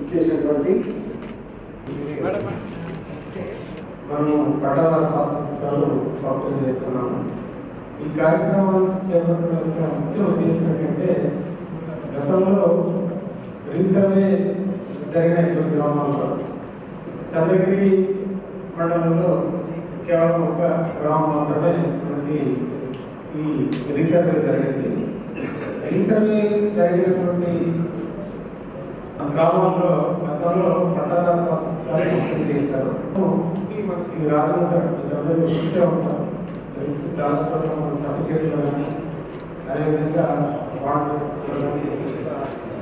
ఇచ్చేసినటువంటి మనము పట్టదార పాఠశాలలు పంపిణీ చేస్తున్నాము. ఈ కార్యక్రమాలు చేపట్టడం ముఖ్య ఉద్దేశం ఏంటంటే గతంలో రీసర్వే జరిగిన కొన్ని గ్రామాల్లో చంద్రగిరి మండలంలో కేవలం ఒక గ్రామం మాత్రమే మనకి ఈ రీసర్వే జరిగింది. రీసర్వే జరిగినటువంటి గ్రామంలో గతంలో పట్టదార పుస్తకాలు చేశారు మనకి రాజముద్ర చూసే ఉంటాం చాలా చోట్ల మన సర్టిఫికేట్లు కానీ అదేవిధంగా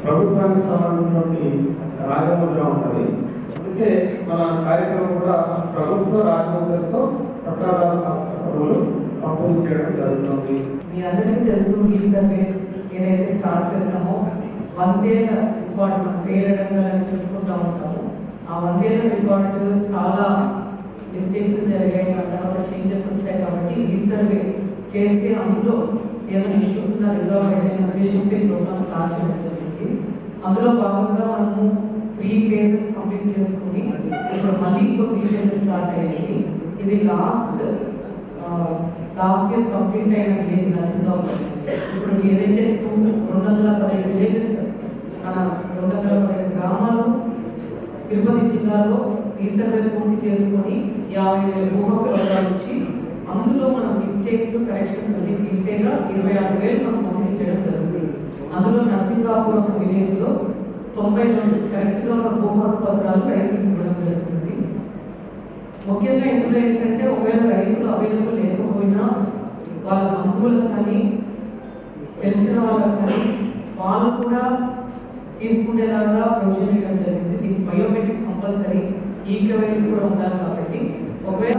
ప్రభుత్వానికి సంబంధించినటువంటి రాజముద్ర ఉంటుంది. అందుకే మన కార్యక్రమం కూడా ప్రభుత్వ రాజముద్రతో పట్టాదార సంస్థలు పంపిణీ చేయడం జరుగుతుంది. మీ అందరికీ తెలుసు ఈ సర్వే ఏదైతే స్టార్ట్ చేసామో వందేల రికార్డు మన ఫెయిల్ అని చెప్పుకుంటూ ఉంటాము. ఆ వందేల రికార్డు చాలా మిస్టేక్స్ జరిగాయి. ఆ తర్వాత చేంజెస్ వచ్చాయి కాబట్టి ఈ సర్వే చేస్తే అందులో ఏమైనా ఇష్యూస్ ఉన్నా రిజర్వ్ అయితే ఉద్దేశంతో ఫీల్ ప్రోగ్రామ్ స్టార్ట్ చేయడం జరిగింది. అందులో భాగంగా మనము త్రీ ఫేజెస్ కంప్లీట్ చేసుకుని ఇప్పుడు మళ్ళీ ఇంకో త్రీ ఫేజెస్ స్టార్ట్ అయ్యాయి ఇది లాస్ట్ లాస్ట్ ఇయర్ కంప్లీట్ అయిన విలేజ్ నర్సింగ్గా ఉంటుంది ఇప్పుడు ఏదైతే టూ రెండు వందల పదిహేను విలేజెస్ మన రెండు వందల పదిహేను గ్రామాలు తిరుపతి జిల్లాలో రీసర్వే పూర్తి చేసుకొని యాభై వేల భూమపత్రాలు ఇచ్చి అందులో మనం మిస్టేక్స్ కరెక్షన్స్ అన్ని తీసేగా ఇరవై ఆరు వేలు మనం పంపిణీ చేయడం జరుగుతుంది అందులో నర్సింగాపురం విలేజ్లో తొంభై రెండు కరెక్ట్గా ఉన్న భూమపత్రాలు రైతులకు ఇవ్వడం జరుగుతుంది ముఖ్యంగా ఇందులో ఏంటంటే ఒకవేళ రైతులు అవైలబుల్ లేకపోయినా వాళ్ళ బంధువులకు కానీ తెలిసిన వాళ్ళకి కానీ వాళ్ళు కూడా తీసుకునేలాగా ప్రొవిజన్ ఇవ్వడం జరిగింది. దీనికి బయోమెట్రిక్ కంపల్సరీ ఈకేవైసీ కూడా ఉండాలి కాబట్టి ఒకవేళ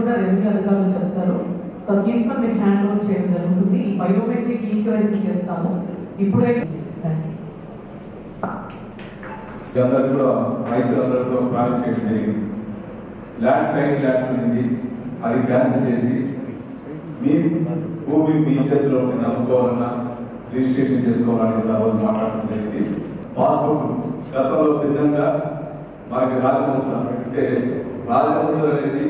కూడా రెవెన్యూ అధికారులు చెప్తారు. సో తీసుకొని మీరు హ్యాండ్ ఓవర్ చేయడం జరుగుతుంది. ఈ బయోమెట్రిక్ ఈకేవైసీ చేస్తాము. ఇప్పుడైతే అందరూ కూడా రైతులందరూ కూడా ప్రామిస్ చేయడం జరిగింది. ల్యాండ్ టైటిల్ యాక్ట్ ఉంది. అది క్యాన్సిల్ చేసి మీ భూమి మీ చేతిలో ఉండి అమ్ముకోవాలన్నా రిజిస్ట్రేషన్ చేసుకోవాలని ఆ రోజు మాట్లాడడం జరిగింది. పాస్బుక్ గతంలో భిన్నంగా మనకి రాజముద్ర అంటే రాజముద్ర అనేది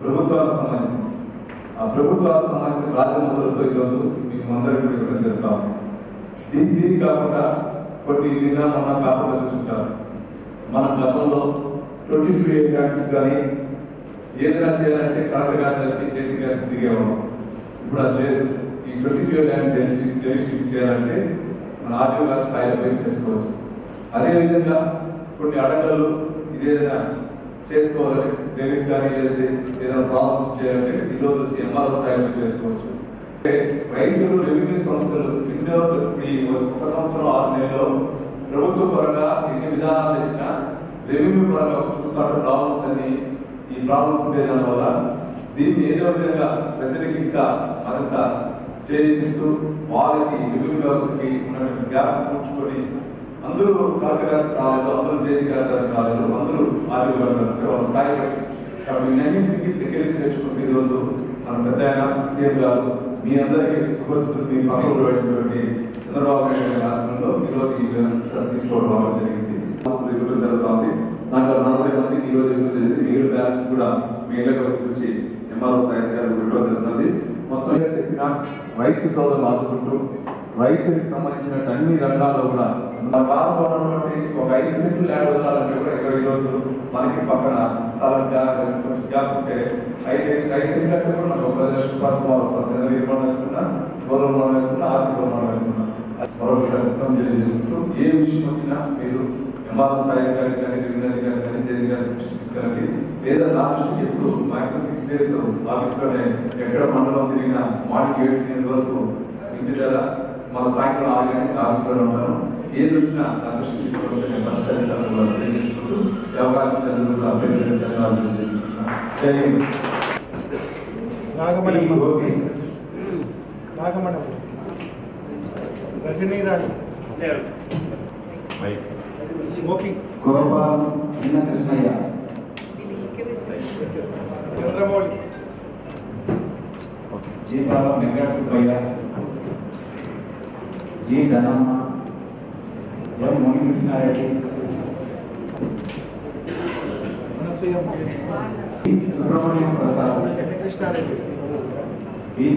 ప్రభుత్వానికి సంబంధించింది. ఆ ప్రభుత్వానికి సంబంధించిన రాజముద్రతో ఈరోజు మేము అందరికీ కూడా ఇవ్వడం జరుగుతాం దీని దీని కాకుండా కొన్ని నిన్న మొన్న కాకుండా చూసుకుంటారు మనం గతంలో ట్వంటీ టూ యాక్ట్స్ కానీ ఏదైనా చేయాలంటే కరెక్ట్ గారి చేసి గారికి తిరిగేవాళ్ళం. ఇప్పుడు అది లేదు. ఈ ట్వంటీ టూ ల్యాండ్ చేయాలంటే మన ఆర్టీఓ గారి స్థాయిలో పోయి చేసుకోవచ్చు. అదేవిధంగా కొన్ని అడగలు ఇదేదైనా చేసుకోవాలని డెబిట్ కానీ లేదంటే ఏదైనా ప్రాబ్లమ్స్ చేయాలంటే ఈ రోజు వచ్చి ఎంఆర్ఓ స్థాయిలో చేసుకోవచ్చు. రైతులు రెవెన్యూ సంస్థలు ఎన్నో ఈ ఒక సంవత్సరం ఆరు నెలలో ప్రభుత్వ పరంగా ఎన్ని విధానాలు తెచ్చినా రెవెన్యూ పరంగా చూస్తున్న ప్రాబ్లమ్స్ అన్ని. ఈ ప్రాబ్లమ్స్ ఉండే వల్ల దీన్ని ఏదో విధంగా ప్రజలకి ఇంకా మరింత చేయిస్తూ వాళ్ళకి రెవెన్యూ వ్యవస్థకి ఉన్నటువంటి గ్యాప్ పూడ్చుకొని అందరూ కలెక్టర్ గారికి రాలేదు అందరూ చేసి గారి రాలేదు అందరూ ఆర్యూ వాళ్ళ స్థాయి కాబట్టి వీటన్నింటికి దగ్గరికి చేర్చుకుంటే ఈరోజు మన పెద్ద ఆయన సీఎం గారు మీ అందరికీ సుపరిస్థితులు మీ పక్కన పెట్టినటువంటి చంద్రబాబు నాయుడు గారి ఆధ్వర్యంలో ఈరోజు ఈ తీసుకోవడం రావడం జరిగింది. ఇవ్వడం జరుగుతుంది. దాంట్లో నలభై మందికి ఈరోజు ఇవ్వడం జరిగింది. మిగిలిన బ్యాలెన్స్ కూడా మీ ఇళ్ళకి వచ్చి ఎంఆర్ఓ స్థాయి గారు గురిలో జరుగుతుంది. మొత్తం చెప్పిన రైతు సోదరులు ఆదుకుంటూ రైతులకు సంబంధించిన అన్ని రంగాల్లో కూడా మన భారతంలో ఒక ఐదు సెంట్లు ల్యాండ్ ఉండాలంటే కూడా ఇరవై రోజులు మనకి పక్కన స్థలం గ్యాప్ కొంచెం గ్యాప్ ఉంటే ఐదు ఐదు సెంట్లు అంటే కూడా మనకు ఒక పది లక్షల రూపాయలు సుమారు వస్తుంది. చంద్రగిరి మనం వేసుకున్నా గౌరవ మనం వేసుకున్నా ఆశీర్వాదం మనం వేసుకున్నా మరొకసారి మొత్తం తెలియజేసుకుంటూ ఏ విషయం వచ్చినా మీరు ఎంఆర్ స్థాయి గారికి కానీ రెవెన్యూ గారికి కానీ జేసీ గారి దృష్టికి తీసుకెళ్ళండి. లేదా దృష్టికి ఎప్పుడు మాక్సిమం సిక్స్ డేస్ ఆఫీస్లోనే ఎక్కడ మండలం తిరిగినా మార్నింగ్ ఎయిట్ తిరిగిన వరకు ఇంటి దగ్గర మన సాయంత్రం ఆరు గంటలకు ఆఫీస్లో ఉంటాను. ఏది వచ్చినా నా దృష్టికి తీసుకొస్తే నేను తెలియజేసుకుంటూ ఈ అవకాశం చంద్రులు అభ్యర్థులు ధన్యవాదాలు తెలియజేసుకుంటున్నాను Rajani Rani Gopi Gopal Chinna Krishnaiah. Jeepala Venkata Subbaiah G Dhanamma M Munikrishnareddy Subrahmanyam Prasad B